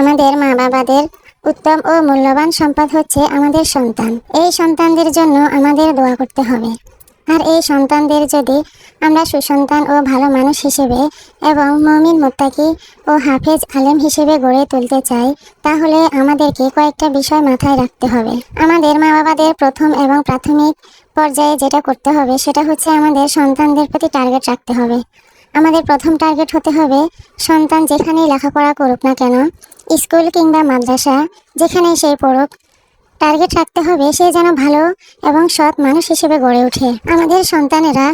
আমাদের মা বাবাদের উত্তম ও মূল্যবান সম্পদ হচ্ছে আমাদের সন্তান। এই সন্তানদের জন্য আমাদের দোয়া করতে হবে। আর এই সন্তানদের যদি আমরা সুসন্তান ও ভালো মানুষ হিসেবে এবং মমিন মোত্তাকি ও হাফেজ আলেম হিসেবে গড়ে তুলতে চাই, তাহলে আমাদেরকে কয়েকটা বিষয় মাথায় রাখতে হবে। আমাদের মা বাবাদের প্রথম এবং প্রাথমিক পর্যায়ে যেটা করতে হবে, সেটা হচ্ছে আমাদের সন্তানদের প্রতি টার্গেট রাখতে হবে। আমাদের প্রথম টার্গেট হতে হবে সন্তান যেখানেই লেখাপড়া করুক না কেন, স্কুল কিংবা মাদ্রাসা যেখানেই সেই পড়ুক, টার্গেট রাখতে হবে সে যেন ভালো এবং সৎ মানুষ হিসেবে গড়ে ওঠে। আমাদের সন্তানেরা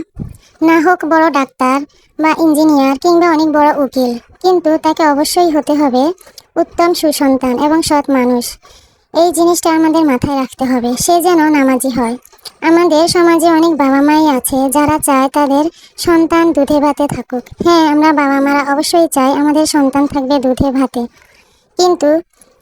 না হোক বড় ডাক্তার বা ইঞ্জিনিয়ার কিংবা অনেক বড় উকিল, কিন্তু তাকে অবশ্যই হতে হবে উত্তম সুসন্তান এবং সৎ মানুষ। এই জিনিসটা আমাদের মাথায় রাখতে হবে, সে যেন নামাজি হয়। আমাদের সমাজে অনেক বাবা মাই আছে, যারা চায় তাদের সন্তান দুধে ভাতে থাকুক। হ্যাঁ আমরা বাবা মারা অবশ্যই চাই আমাদের সন্তান থাকবে দুধে ভাতে। কিন্তু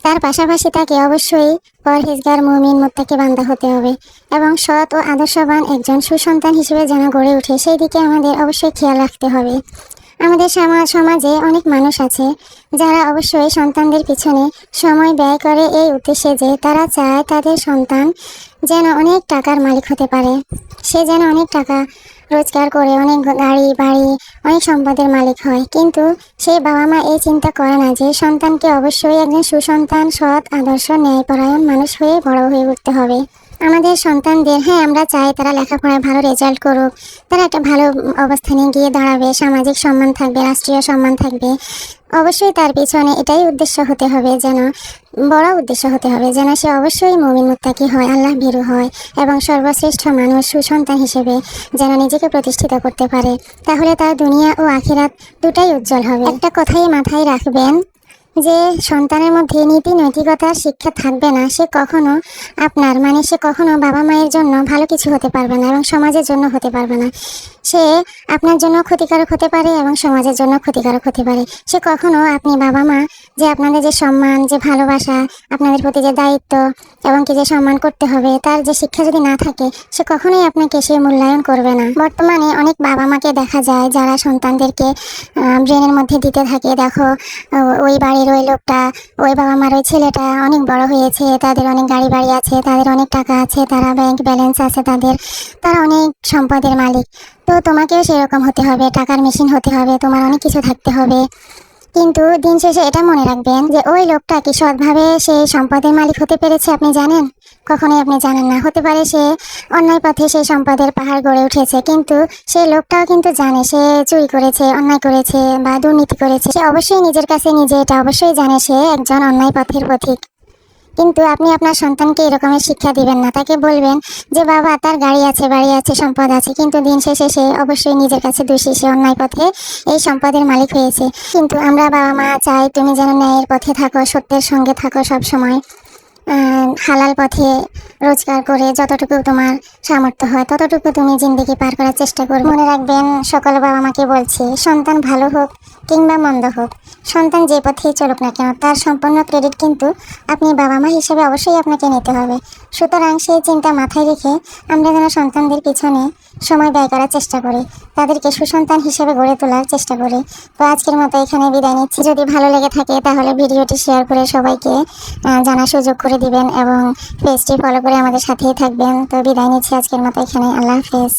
তার পাশাপাশি তাকে অবশ্যই পরহেজগার, মুমিন, মোত্তাকি বান্দা হতে হবে এবং সৎ ও আদর্শবান একজন সুসন্তান হিসেবে যেন গড়ে ওঠে, সেই দিকে আমাদের অবশ্যই খেয়াল রাখতে হবে। আমাদের সমাজ অনেক মানুষ আছে যারা অবশ্যই সন্তানদের পিছনে সময় ব্যয় করে এই উদ্দেশ্যে যে তারা চায় তাদের সন্তান যেন অনেক টাকার মালিক হতে পারে। সে যেন অনেক টাকা রোজগার করে, অনেক গাড়ি, বাড়ি, অনেক সম্পদের মালিক হয়। কিন্তু সেই বাবা মা এই চিন্তা করে না যে সন্তানকে অবশ্যই একজন সুসন্তান, সৎ, আদর্শ, ন্যায়পরায়ণ মানুষ হয়ে বড় হয়ে উঠতে হবে। আমাদের সন্তানদের হ্যাঁ আমরা চাই তারা লেখাপড়ায় ভালো রেজাল্ট করুক। তারা একটা ভালো অবস্থানে গিয়ে দাঁড়াবে, সামাজিক সম্মান থাকবে, রাষ্ট্রীয় সম্মান থাকবে। অবশ্যই তার পিছনে এটাই উদ্দেশ্য হতে হবে যেন, বড় উদ্দেশ্য হতে হবে যেন সে অবশ্যই মমিন মুত্তাকি হয়, আল্লাহ ভীরু হয় এবং সর্বশ্রেষ্ঠ মানুষ, সুসন্তান হিসেবে যেন নিজেকে প্রতিষ্ঠিত করতে পারে। তাহলে তার দুনিয়া ও আখিরাত দুটাই উজ্জ্বল হবে। একটা কথাই মাথায় রাখবেন যে সন্তানের মধ্যে নীতি নৈতিকতার শিক্ষা থাকবে না, সে কখনো আপনার মানে সে কখনো বাবা মায়ের জন্য ভালো কিছু হতে পারবে না এবং সমাজের জন্য হতে পারবে না। সে আপনার জন্য ক্ষতিকারক হতে পারে এবং সমাজের জন্য ক্ষতিকারক হতে পারে। সে কখনো আপনি বাবা মা, যে আপনাদের যে সম্মান, যে ভালোবাসা, আপনাদের প্রতি যে দায়িত্ব এবং কি যে সম্মান করতে হবে, তার যে শিক্ষা যদি না থাকে, সে কখনোই আপনাকে সে মূল্যায়ন করবে না। বর্তমানে অনেক বাবা মাকে দেখা যায়, যারা সন্তানদেরকে ব্রেনের মধ্যে দিতে থাকে, দেখো ওই বাড়ির ওই লোকটা, ওই বাবা মার ওই ছেলেটা অনেক বড় হয়েছে, তাদের অনেক গাড়ি বাড়ি আছে, তাদের অনেক টাকা আছে, তারা ব্যাংক ব্যালেন্স আছে তাদের, তারা অনেক সম্পদের মালিক। তো তোমাকেও সেরকম হতে হবে, টাকার মেশিন হতে হবে, তোমার অনেক কিছু থাকতে হবে। কিন্তু দিন শেষে এটা মনে রাখবেন যে ওই লোকটা কি সৎভাবে সেই সম্পদের মালিক হতে পেরেছে আপনি জানেন? কখনোই আপনি জানেন না। হতে পারে সে অন্যায় পথে সেই সম্পদের পাহাড় গড়ে উঠেছে, কিন্তু সে লোকটাও কিন্তু জানে সে চুরি করেছে, অন্যায় করেছে বা দুর্নীতি করেছে। সে অবশ্যই নিজের কাছে নিজে এটা অবশ্যই জানে সে একজন অন্যায় পথের পথিক কিন্তু আপনি আপনার সন্তানকে এরকমের শিক্ষা দিবেন না। তাকে বলবেন যে, বাবা, তার গাড়ি আছে, বাড়ি আছে, সম্পদ আছে, কিন্তু দিন শেষে সে অবশ্যই নিজের কাছে দোষী, সে অন্যায় পথে এই সম্পদের মালিক হয়েছে। কিন্তু আমরা বাবা, মা চাই তুমি যেন ন্যায়ের পথে থাকো, সত্যের সঙ্গে থাকো সব সময় হালাল পথে রোজগার করে যতটুকু তোমার সামর্থ্য হয়, ততটুকু তুমি জিন্দগি পার করার চেষ্টা করবে। মনে রাখবেন, সকল বাবা মাকে বলছি, সন্তান ভালো হোক কিংবা মন্দ হোক সন্তান যে পথেই চলুক না কেন, তার সম্পূর্ণ ক্রেডিট কিন্তু আপনি বাবা মা হিসেবে অবশ্যই আপনাকে নিতে হবে। সুতরাং সেই চিন্তা মাথায় রেখে আমরা যেন সন্তানদের পিছনে সময় ব্যয় করার চেষ্টা করি, তাদেরকে সুসন্তান হিসেবে গড়ে তোলার চেষ্টা করি। তো আজকের মতো এখানে বিদায় নিচ্ছি। যদি ভালো লেগে থাকে, তাহলে ভিডিওটি শেয়ার করে সবাইকে জানার সুযোগ করে দিবেন এবং পেজটি ফলো করে আমাদের সাথেই থাকবেন। তো বিদায় নিচ্ছি আজকের মতো এখানে আল্লাহ হাফেজ।